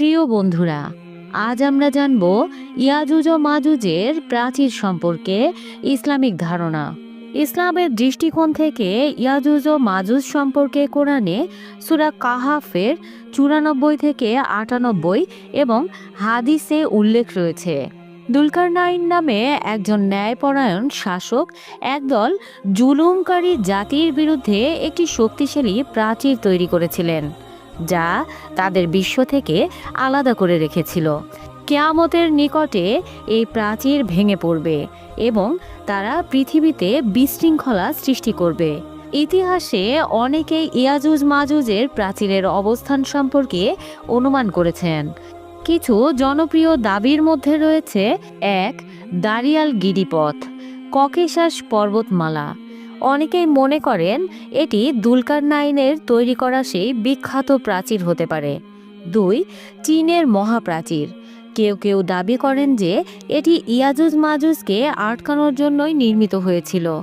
প্রিয় বন্ধুরা, আজ আমরা জানব ইয়াজুজ ও মাজুজের প্রাচীর সম্পর্কে ইসলামিক ধারণা। ইসলামের দৃষ্টিকোণ থেকে ইয়াজুজ ও মাজুজ সম্পর্কে কোরআনে সুরা কাহাফের চুরানব্বই থেকে আটানব্বই এবং হাদিসে উল্লেখ রয়েছে। দুলকার দুলকারনাইন নামে একজন ন্যায়পরায়ণ শাসক একদল জুলুমকারী জাতির বিরুদ্ধে একটি শক্তিশালী প্রাচীর তৈরি করেছিলেন। যা তাদের বিশ্ব থেকে আলাদা করে রেখেছিল। কেয়ামতের নিকটে এই প্রাচীর ভেঙে পড়বে এবং তারা পৃথিবীতে বিশৃঙ্খলা সৃষ্টি করবে। ইতিহাসে অনেকেই ইয়াজুজ মাজুজের প্রাচীরের অবস্থান সম্পর্কে অনুমান করেছেন। কিছু জনপ্রিয় দাবির মধ্যে রয়েছে এক দারিয়াল গিরিপথ, ককেশাস পর্বতমালা অনেকেই মনে করেন এটি দুলকার নাইনের তৈরি করা সেই বিখ্যাত প্রাচীর হতে পারে। দুই, চীনের মহাপ্রাচীর। কেউ কেউ দাবি করেন যে এটি ইয়াজুজ মাজুজকে আটকানোর জন্যই নির্মিত হয়েছিল।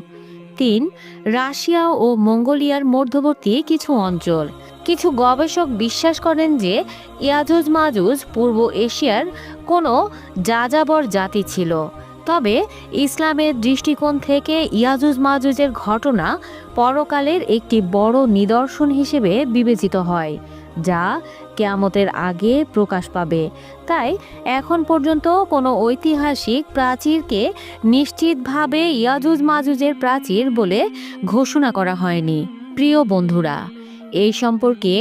তিন, রাশিয়া ও মঙ্গোলিয়ার মধ্যবর্তী কিছু অঞ্চল। কিছু গবেষক বিশ্বাস করেন যে ইয়াজুজ মাজুজ পূর্ব এশিয়ার কোনো যাযাবর জাতি ছিল। তবে ইসলামের দৃষ্টিকোণ থেকে ইয়াজুজ মাজুজের ঘটনা পরকালের একটি বড় নিদর্শন হিসেবে বিবেচিত হয়, যা কেয়ামতের আগে প্রকাশ পাবে। তাই এখন পর্যন্ত কোনো ঐতিহাসিক প্রাচীরকে নিশ্চিতভাবে ইয়াজুজ মাজুজের প্রাচীর বলে ঘোষণা করা হয়নি। প্রিয় বন্ধুরা, এই সম্পর্কে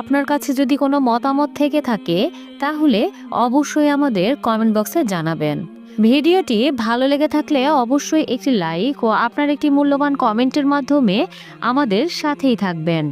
আপনার কাছে যদি কোনো মতামত থেকে থাকে, তাহলে অবশ্যই আমাদের কমেন্ট বক্সে জানাবেন। ভিডিওটি ভালো লেগে থাকলে অবশ্যই একটি লাইক ও আপনার একটি মূল্যবান কমেন্টের মাধ্যমে আমাদের সাথেই থাকবেন।